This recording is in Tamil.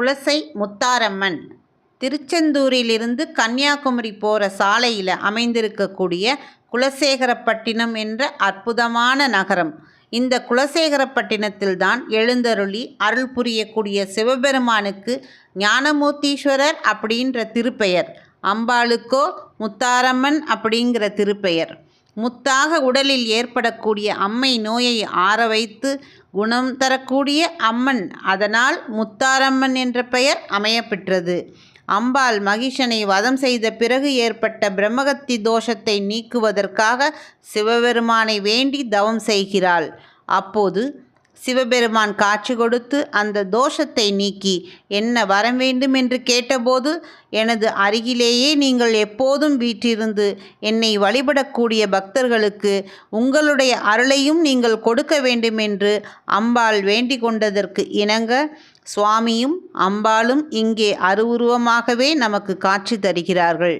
குலசை முத்தாரம்மன். திருச்செந்தூரிலிருந்து கன்னியாகுமரி போகிற சாலையில் அமைந்திருக்கக்கூடிய குலசேகரப்பட்டினம் என்ற அற்புதமான நகரம். இந்த குலசேகரப்பட்டினத்தில்தான் எழுந்தருளி அருள் புரியக்கூடிய சிவபெருமானுக்கு ஞானமூர்த்தீஸ்வரர் அப்படின்ற திருப்பெயர். அம்பாளுக்கோ முத்தாரம்மன் அப்படிங்கிற திருப்பெயர். முத்தாக உடலில் ஏற்படக்கூடிய அம்மை நோயை ஆற வைத்து குணம் தரக்கூடிய அம்மன். அதனால் முத்தாரம்மன் என்ற பெயர் அமையப்பெற்றது. அம்பாள் மகிஷனை வதம் செய்த பிறகு ஏற்பட்ட பிரம்மகத்தி தோஷத்தை நீக்குவதற்காக சிவபெருமானை வேண்டி தவம் செய்கிறாள். அப்போது சிவபெருமான் காட்சி கொடுத்து அந்த தோஷத்தை நீக்கி என்ன வர வேண்டும் என்று கேட்டபோது எனது அருகிலேயே நீங்கள் எப்போதும் வீற்றிருந்து என்னை வழிபடக்கூடிய பக்தர்களுக்கு உங்களுடைய அருளையும் நீங்கள் கொடுக்க வேண்டும் என்று அம்பாள் வேண்டிக் கொண்டதற்கு இணங்க சுவாமியும் அம்பாளும் இங்கே அருவுருவமாகவே நமக்கு காட்சி தருகிறார்கள்.